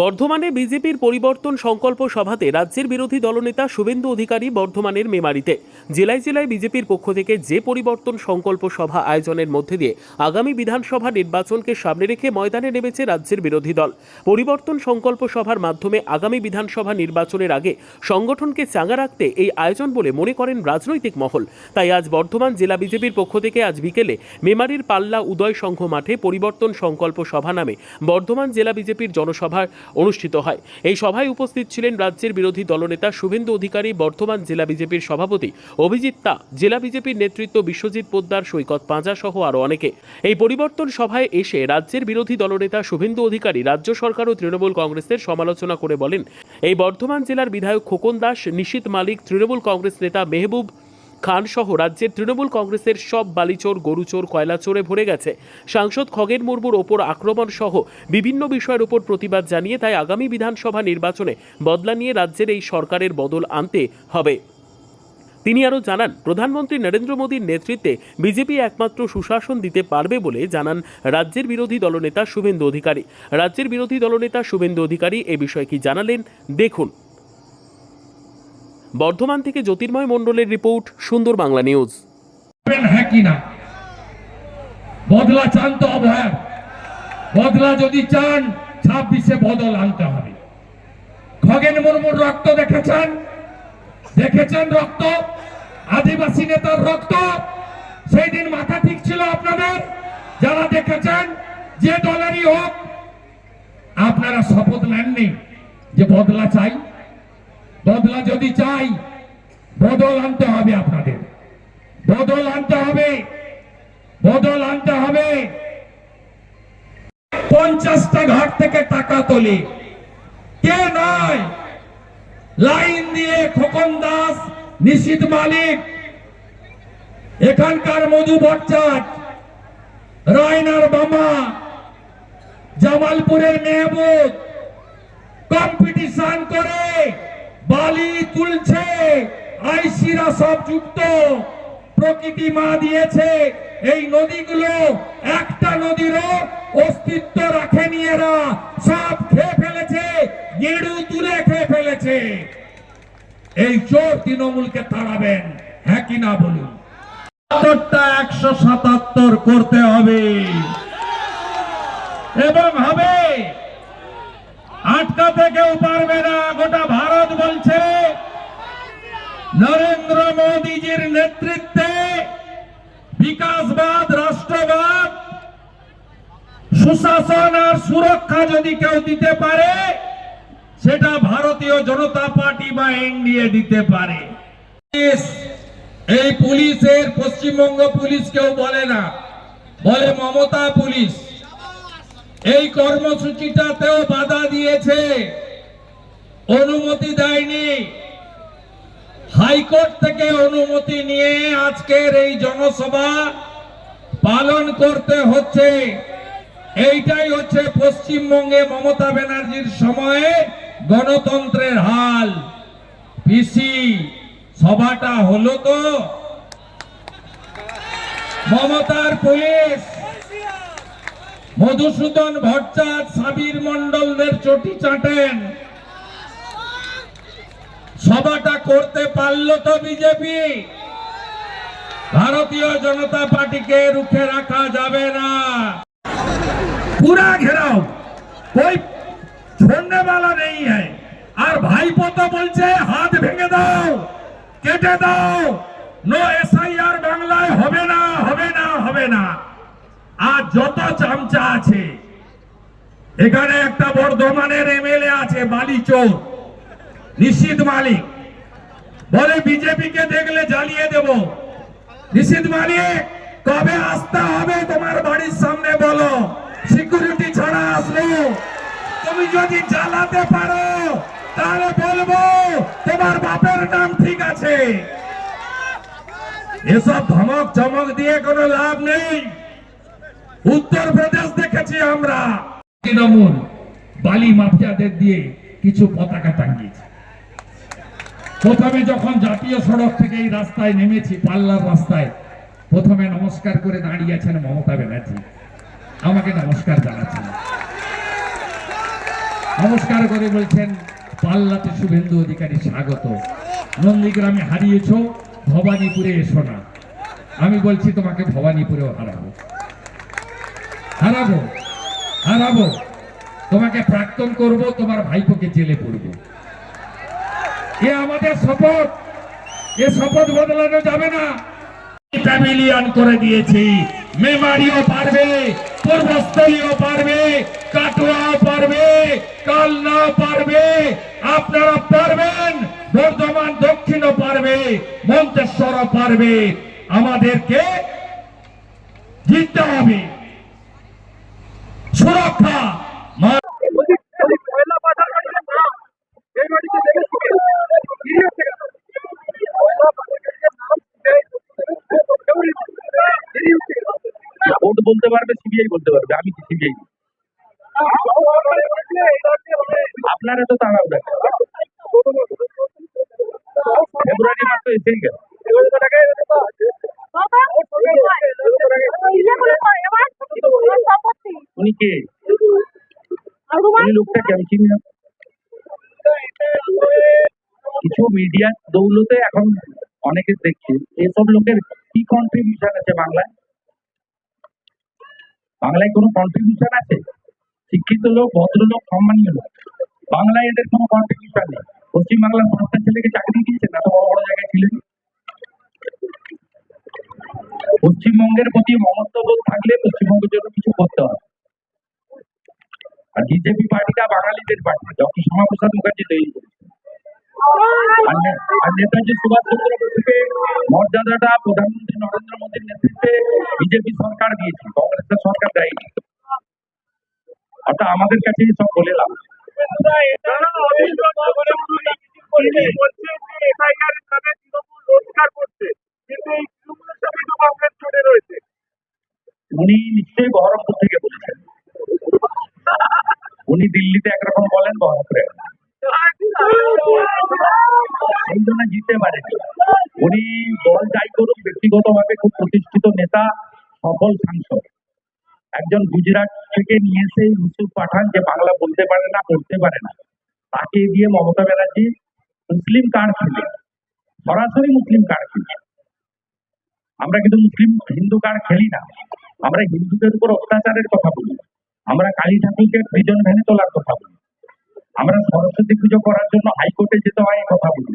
বর্ধমানে বিজেপির পরিবর্তন সংকল্প সভাতে রাজ্যের বিরোধী দলনেতা শুভেন্দু অধিকারী বর্ধমানের মেমারিতে। জেলায় জেলায় বিজেপির পক্ষ থেকে যে পরিবর্তন সংকল্প সভা আয়োজনের মধ্যে দিয়ে আগামী বিধানসভা নির্বাচনকে সামনে রেখে ময়দানে নেমেছে রাজ্যের বিরোধী দল। পরিবর্তন সংকল্প সভার মাধ্যমে আগামী বিধানসভা নির্বাচনের আগে সংগঠনকে চাঙা রাখতে এই আয়োজন বলে মনে করেন রাজনৈতিক মহল। তাই আজ বর্ধমান জেলা বিজেপির পক্ষ থেকে আজ বিকেলে মেমারির পাল্লা উদয় সংঘ মাঠে পরিবর্তন সংকল্প সভা নামে বর্ধমান জেলা বিজেপির জনসভা অনুষ্ঠিত হয়। এই সভায় উপস্থিত ছিলেন রাজ্যের বিরোধী দলনেতা শুভেন্দু অধিকারী, বর্ধমান জেলা বিজেপির সভাপতি অভিজিৎ তা, জেলা বিজেপির নেতৃত্ব বিশ্বজিৎ পোদ্দার, সৈকত পাঁজা সহ আরও অনেকে। এই পরিবর্তন সভায় এসে রাজ্যের বিরোধী দলনেতা শুভেন্দু অধিকারী, রাজ্য সরকার ও তৃণমূল কংগ্রেসের সমালোচনা করে বলেন, এই বর্ধমান জেলার বিধায়ক খোকন দাস, নিশীত মালিক, তৃণমূল কংগ্রেস নেতা মেহবুব খান সহ রাজ্যের তৃণমূল কংগ্রেসের সব বালিচোর, গরুচোর, কয়লাচোরে ভরে গেছে। সাংসদ খগেন মুর্মুর ওপর আক্রমণ সহ বিভিন্ন বিষয়ের উপর প্রতিবাদ জানিয়ে তাই আগামী বিধানসভা নির্বাচনে বদলা নিয়ে রাজ্যের এই সরকারের বদল আনতে হবে। তিনি আরও জানান, প্রধানমন্ত্রী নরেন্দ্র মোদীর নেতৃত্বে বিজেপি একমাত্র সুশাসন দিতে পারবে বলে জানান রাজ্যের বিরোধী দলনেতা শুভেন্দু অধিকারী। রাজ্যের বিরোধী দলনেতা শুভেন্দু অধিকারী এ বিষয়ে কি জানালেন, দেখুন। বর্ধমান থেকে জ্যোতির্ময় মণ্ডলের রিপোর্ট, সুন্দর বাংলা নিউজ। হ্যাঁ কি না? বদলা চান তো অভয় বদলা যদি চান, ছাব্বিশে বদল আনতে হবে। খগেন মুর্মুর রক্ত দেখেছেন? দেখেছেন রক্ত? আদিবাসী নেতার রক্ত? সেই দিন মাথা ঠিক ছিল আপনাদের? যারা দেখেছেন, যে দলেরই হোক, আপনারা শপথ নেননি যে বদলা চাই। বদলা যদি চাই, বদল আনতে হবে আপনাদের। বদল আনতে হবে। বদল আনতে হবে। পঞ্চাশটা ঘাট থেকে টাকা তোলে। কে নয়? লাইন দিয়ে খোকন দাস, নিশীত মালিক, এখানকার মধু ভট্টাচ রায়নার বামা জামালপুরের মেহবুব, কম্পিটিশন করে বালি তুলছে, আইসিরা সব যুক্ত। প্রকৃতি মা দিয়েছে, এই নদীগুলো একটা নদীরও অস্তিত্ব রাখেনি এরা। সব খেয়ে ফেলেছে, গেড়ু তুলে খেয়ে ফেলেছে। এই চোর তৃণমূলকে তাড়াবেন হ্যাঁ কি না বলুন? একশো সাতাত্তর করতে হবে। এবং হবে। আটকাতে কেউ পারবে না গোটা বলছে নরেন্দ্র মোদীজির নেতৃত্বে বিকাশবাদ, রাষ্ট্রবাদ, সুশাসন আর সুরক্ষা যদি কেউ দিতে পারে, সেটা ভারতীয় জনতা পার্টি বা এনডিএ দিতে পারে। এই পুলিশের পশ্চিমবঙ্গ পুলিশ কেউ বলে না, বলে মমতা পুলিশ। এই কর্মসূচিটাতেও বাধা দিয়েছে। অনুমতি দেয়নি। হাইকোর্ট থেকে অনুমতি নিয়ে আজকের এই জনসভা পালন করতে হচ্ছে। এইটাই হচ্ছে পশ্চিমবঙ্গে মমতা ব্যানার্জির সময়ে গণতন্ত্রের হাল। পিসি, সভাটা হলো তো। মমতার পুলিশ, মধুসূদন ভট্টাচ সাবির মন্ডলদের চটি চাটেন। সভাটা করতে পারল তো বিজেপি? ভারতীয় জনতা পার্টিকে রুখে রাখা যাবে না। পুরা ঘেরাও। ওই ঝন্ডেওয়ালা নেই আর ভাইপো তো বলছে, হাত ভেঙে দাও, কেটে দাও। নো এসআইআর বাংলায় হবে না হবে না হবে না। আর যত চামচা আছে, এখানে একটা বর্ধমানের এমএলএ আছে, বালিচোর। নিশীত মালিক। বলে বিজেপি কে দেখলে জ্বালিয়ে দেব। নিশীত মালিক, কবে আসতে হবে তোমার বাড়ির সামনে বলো। সিকিউরিটি ছাড়া আসলো তুমি যদি জ্বালাতে পারো, তাহলে বলব তোমার বাপের নাম ঠিক আছে। এসব ধমক চমক দিয়ে কোনো লাভ নেই। উত্তর প্রদেশ দেখেছি আমরা। তৃণমূল, বালি মাফিয়াদের দিয়ে কিছু পতাকা টাঙ্গিয়েছে প্রথমে যখন জাতীয় সড়ক থেকে এই রাস্তায় নেমেছি, পাল্লার রাস্তায়, প্রথমে নমস্কার করে দাঁড়িয়েছেন মমতা ব্যানার্জি। আমাকে নমস্কার জানাচ্ছেন। নমস্কার করে বলছেন, পাল্লাতে শুভেন্দু অধিকারী স্বাগত। নন্দীগ্রামে হারিয়েছ, ভবানীপুরে এসো না। আমি বলছি, তোমাকে ভবানীপুরেও হারাবো। হারাবো হারাবো। তোমাকে প্রাক্তন করব, তোমার ভাইপোকে জেলে পড়ব। এ আমাদের শপথ। এ শপথ বদলানো যাবে না। প্যাভিলিয়ন করে দিয়েছি। মেমারিও পারবে, পূর্বস্থলীও পারবে, কাটোয়াও পারবে, কালনাও পারবে, আপনারা পারবেন, বর্ধমান দক্ষিণও পারবে, মন্তেশ্বরও পারবে। আমাদেরকে জিততে হবে। সুরক্ষা। ভোট বলতে পারবে, সিবিআই বলতে পারবে, আমি কি সিবিআই? আপনারা তো দেখ ফেব্রুয়ারি মাস তো এসেই গেল। উনি কে? লোকটা কে আমি চিনি না কিছু মিডিয়া দৌলতে এখন অনেকে দেখছে। এসব লোকের কি কন্ট্রিবিউশন আছে বাংলায়? বাংলায় কোনো কন্ট্রিবিউশন আছে? শিক্ষিত লোক, ভদ্রলোক, সম্মানীয় লোক। বাংলায় এদের কোনো কন্ট্রিবিউশন নেই। পশ্চিমবাংলার পাঁচটা ছেলেকে চাকরি দিয়েছে না তো বড় বড় জায়গায় ছিলেন। পশ্চিমবঙ্গের প্রতি মমত্ববোধ থাকলে পশ্চিমবঙ্গের জন্য কিছু করতে হবে। আর বিজেপি পার্টিটা বাঙালিদের পার্টি। ডক্টর শ্যামাপ্রসাদ মুখার্জি তৈরি করেছে। আর নেতাজি সুভাষ চন্দ্র বসুকে মর্যাদাটা প্রধানমন্ত্রী নরেন্দ্র মোদীর নেতৃত্বে বিজেপি সরকার দিয়েছে কংগ্রেসের সরকার দেয়নি। অর্থাৎ আমাদের কাছে সব বলে লাভ। উনি নিশ্চয়ই বহরমপুর থেকে বলেছেন। উনি দিল্লিতে একরকম বলেন বহরমপুরে। জিততে পারেনি উনি দল যাই করুক, ব্যক্তিগতভাবে খুব প্রতিষ্ঠিত নেতা, সফল সাংসদ। একজন গুজরাট থেকে নিয়ে এসে ইউসুফ পাঠান, যে বাংলা বলতে পারে না, পড়তে পারে না। তাকে দিয়ে মমতা ব্যানার্জি মুসলিম কার্ড খেলে? সরাসরি মুসলিম কার্ড খেলি? আমরা কিন্তু মুসলিম, হিন্দু কার্ড খেলি না। আমরা হিন্দুদের উপর অত্যাচারের কথা বলি। আমরা কালী ঠাকুরকে প্রিজন ভ্যানে তোলার কথা বলি। আমরা সরস্বতী পুজো করার জন্য হাইকোর্টে যেতে হয় কথা বলি।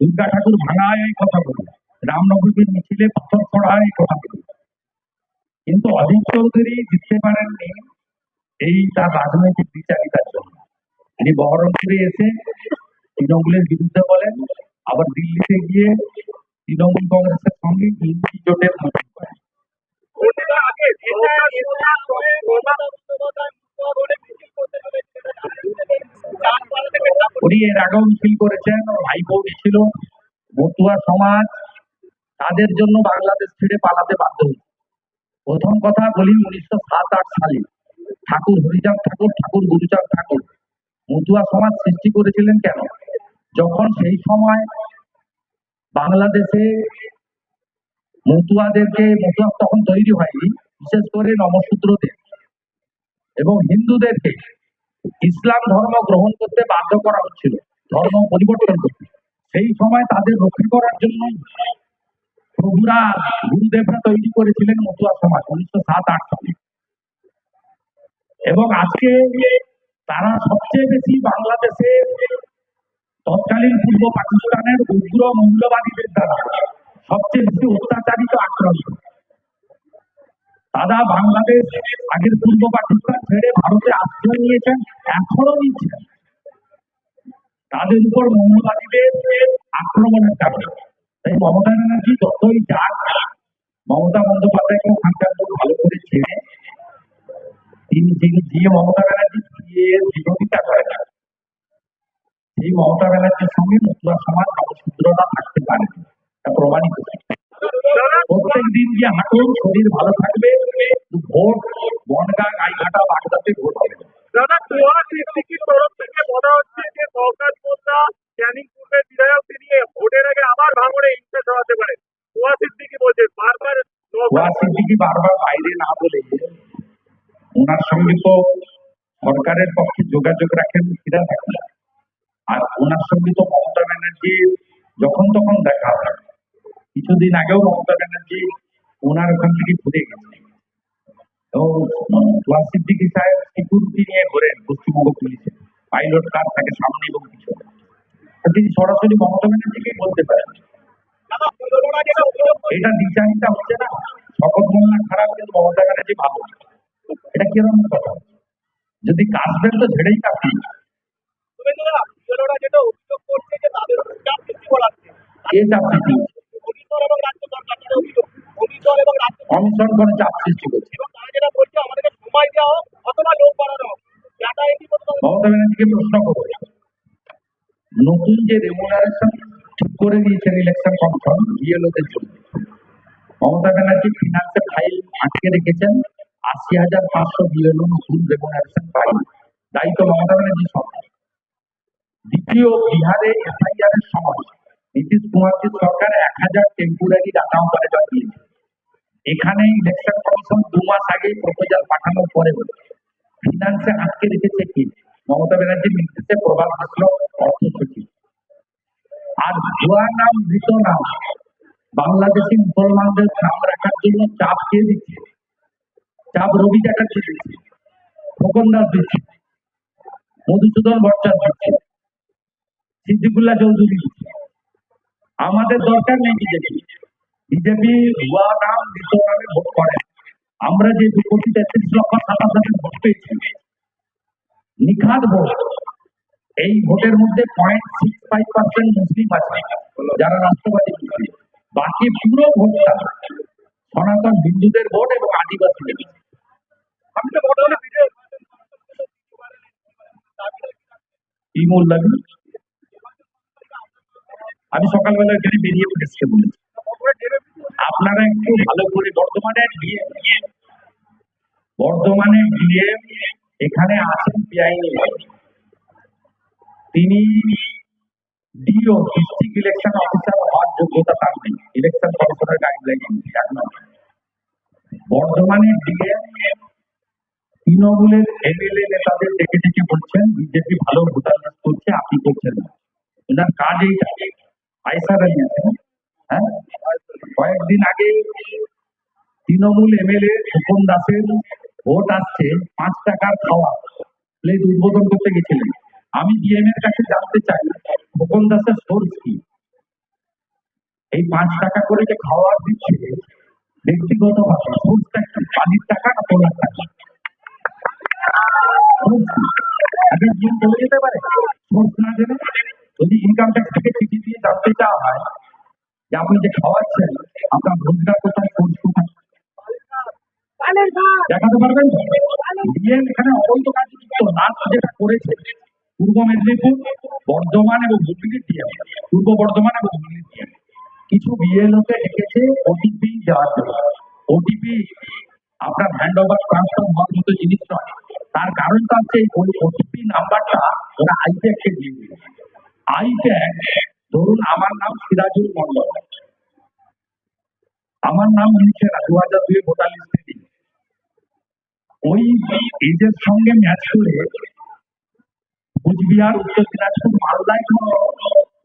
দুর্গা ঠাকুর ভাঙা এই কথা বলি রামনবমীর মিছিলে পাথর ছড়া এই কথা বলি কিন্তু অজিত চৌধুরী জিততে পারেননি, এই তার রাজনৈতিক বিচারিতার জন্য। তিনি বহরমপুরে এসে তৃণমূলের বিরুদ্ধে বলেন, আবার দিল্লিতে গিয়ে তৃণমূল কংগ্রেসের সঙ্গে হিন্দি জোটের উনি এর আগেও মিছিল করেছেন ভাইপো ছিল মতুয়া সমাজ, তাদের জন্য বাংলাদেশ ছেড়ে পালাতে বাধ্য প্রথম কথা বলি, উনিশশো সাত আট সালে ঠাকুর হরিচাঁদ ঠাকুর ঠাকুর গুরুচাঁদ ঠাকুর মতুয়া সমাজ সৃষ্টি করেছিলেন কেন? যখন সেই সময় বাংলাদেশে মতুয়াদেরকে, মতুয়া তখন তৈরি হয়নি, বিশেষ করে নমশূদ্রদের এবং হিন্দুদেরকে ইসলাম ধর্ম গ্রহণ করতে বাধ্য করা হচ্ছিল, ধর্ম পরিবর্তন করতে। সেই সময় তাদের রক্ষা করার জন্য প্রভুরা গুরুদেবরা তৈরি করেছিলেন মতুয়া সমাজ, উনিশশো সাত আট সালে। এবং আজকে তারা সবচেয়ে বেশি বাংলাদেশে তৎকালীন পূর্ব পাকিস্তানের উগ্র মূল্যবাদীদের দ্বারা সবচেয়ে বেশি অত্যাচারিত, আক্রান্ত। তারা বাংলাদেশ আগের পূর্ব পাকিস্তান ছেড়ে ভারতে আশ্রয় নিয়েছেন এখনও নিচ্ছেন। তাদের উপর মৌলবাদীদের আক্রমণের কারণে তাই মমতা ব্যানার্জি যতই যাক, মমতা বন্দ্যোপাধ্যায়কে ওখানকার লোক ভালো করে ছেড়ে তিনি যিনি যে মমতা ব্যানার্জি এর বিরোধিতা করে না সেই মমতা ব্যানার্জির সঙ্গে মতুয়া সমাজ নবশূদ্ররা থাকতে পারে, তা প্রমাণিত প্রত্যেক দিন যে হাঁটুন শরীর ভালো থাকবে ভোট বনগা গাইঘাটা বাগদাতে ভোট হবে। দাদা তোয়া সিদ্দিকির তরফ থেকে বলা হচ্ছে যে সরকার মোল্লা ক্যানিং পূর্বের বিধায়ক তিনি ভোটের আগে আবার ভাঙড়ে হিংসা ছড়াতে পারে তোয়া সিদ্দিকি বলছে বারবার ওয়া সিদ্দিকি বারবার বাইরে না বলে ওনার সঙ্গে তো সরকারের পক্ষে যোগাযোগ যোগাযোগ রাখেন ফিরে থাকেন আর ওনার সঙ্গে তো মমতা ব্যানার্জি যখন তখন দেখা হয়। কিছুদিন আগেও মমতা ব্যানার্জি ওনার ওখান থেকে ঘুরে গেছে। এবং ওয়াসিফ সিদ্দিকী সাহেব সিকিউরিটি নিয়ে ঘোরেন পশ্চিমবঙ্গ পুলিশে। পাইলট কার থাকে সামনে এবং পিছনে। তিনি সরাসরি মমতা ব্যানার্জিকে বলতে পারেন। এটা দ্বিচারিতা হচ্ছে না, শপথ মোল্লা খারাপ, কিন্তু মমতা ব্যানার্জি ভালো। এটা কীরকম কথা? যদি কাশবেন তো ঝেড়েই কাশি কে চাপ সৃষ্টি করে চাপ সৃষ্টি করছে মমতা ব্যানার্জিকে প্রশ্ন করব নতুন যে রেমুনারেশন ঠিক করে দিয়েছেন ইলেকশন কমিশন বিএলওদের জন্য মমতা ব্যানার্জি ফিনান্সে ফাইল আটকে রেখেছেন। আশি হাজার পাঁচশো বিএলও নতুন রেমুনারেশন ফাইল দায়িত্ব মমতা ব্যানার্জি সরকার দ্বিতীয় বিহারে এসআইআর এর সময় নীতিশ কুমারজির সরকার এক হাজার টেম্পোরারি ডাটা অপারেটর দিয়েছে। এখানে ইলেকশন কমিশন দু মাস আগে প্রপোজাল পাঠানোর পরে ফিনান্সে আটকে রেখেছে কি? মমতা ব্যানার্জির নির্দেশে প্রভাব মিশ্র অর্থ সচিব। আর ভুয়া নাম, মৃত নাম, বাংলাদেশি মুসলমানদের নাম রাখার জন্য চাপ কে দিচ্ছে? চাপ রবি চ্যাটার্জি দিচ্ছে খোকন দাস দিচ্ছে, মধুসূদন ভট্টাচার্য দিচ্ছে, সিদ্দিকুল্লাহ চৌধুরী আমাদের দরকার নেই বিজেপি। বিজেপি ভুয়া নাম ভোট করে আমরা যে দু কোটি তেত্রিশ লক্ষ সাতাশ হাজার ভোট পেয়েছি নিখাদ ভোট। এই ভোটের মধ্যে point six five percent Muslim আছে, যারা রাষ্ট্রবাদী মুসলিম। বাকি পুরো ভোটটা সনাতন হিন্দুদের ভোট এবং আদিবাসীদের কি আমি সকালবেলা এখানে বেরিয়ে প্রেসকে বলেছি। আপনারা একটু ভালো করে বর্ধমানে বর্ধমানে ডিএম এখানে আছেন পিআইনি তিনি ডিও ডিস্ট্রিক্ট ইলেকশন অফিসার হওয়ার যোগ্যতা তার নেই। ইলেকশন কমিশনের গাইডলাইন এক নম্বর। বর্ধমানে তৃণমূলের এমএলএ নেতাদের ডেকে ডেকে বলছেন, বিজেপি ভালো ভোটার করছে, আপনি করছেন না। ওনার কাজ এইটা। আইসার আলী? হ্যাঁ? কয়েকদিন আগে তৃণমূল এমএলএ খোকন দাসের ভোট আসছে, পাঁচ টাকার খাওয়া। প্লেট উদ্বোধন করতে গেছিলেন। আমি ডিএম এর কাছে জানতে চাই খোকন দাসের সোর্স কি? এই পাঁচ টাকা করে যে খাওয়ার দিচ্ছে ব্যক্তিগত ব্যক্তিগতভাবে সোর্সটা কি? পানির টাকা না তোলার টাকা? যেতে পারে। সোর্স না যদি ইনকাম ট্যাক্স থেকে চিঠি দিয়ে জানতে চাওয়া হয় যে আপনি যে খাওয়াচ্ছেন আপনার রোজগার কোথায় কোথায় দেখাতে পারবেন ডিএম এখানে অবৈধ কাজে যুক্ত যেটা করেছে। পূর্ব মেদিনীপুর, বর্ধমান এবং হুগলির ডিএম পূর্ব বর্ধমান এবং হুগলির ডিএম কিছু বিএলওকে ডেকেছে ওটিপি দেওয়ার জন্য। ওটিপি আপনার হ্যান্ড ওভার ট্রান্সফার হওয়ার মতো জিনিস নয়। তার কারণটা হচ্ছে ওই ওটিপি নাম্বারটা ওরা আইপ্যাককে দিয়ে দিয়েছে। আইপ্যাক ধরুন আমার নাম সিরাজুল মন্ডল। আমার নাম লিখে দু হাজার দুই লিস্টে দিন ওই এজের সঙ্গে ম্যাচ করে কুচবিহার, উত্তর দিনাজপুর, মালদায় কোনো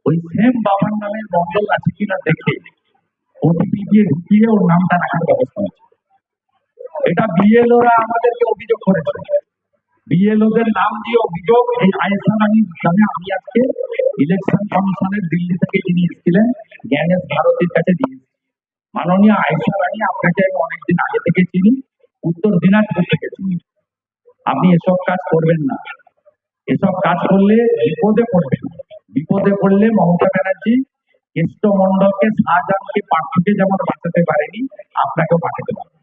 ওই সেম বাবার নামের মন্ডল আছে কিনা দেখে ওটিপি দিয়ে ঢুকিয়ে ওর নামটা রাখার ব্যবস্থা হচ্ছে এটা বিএলওরা আমাদেরকে অভিযোগ করেছে। বিএলওদের নাম দিয়ে অভিযোগ এই আয়েশা রানীর আমি আজকে ইলেকশন কমিশনের দিল্লি থেকে যিনি এসেছিলেন, জ্ঞানেশ ভারতীর কাছে দিয়েছি। মাননীয় আপনাকে আমি অনেকদিন আগে থেকে চিনি, উত্তর দিনাজপুর থেকে চিনি। আপনি এসব কাজ করবেন না। এসব কাজ করলে বিপদে পড়বেন। বিপদে পড়লে মমতা ব্যানার্জি কেষ্টমন্ডলকে শাহজাহানকে পার্থকে যেমন বাঁচাতে পারেনি, আপনাকেও বাঁচাতে পারবে।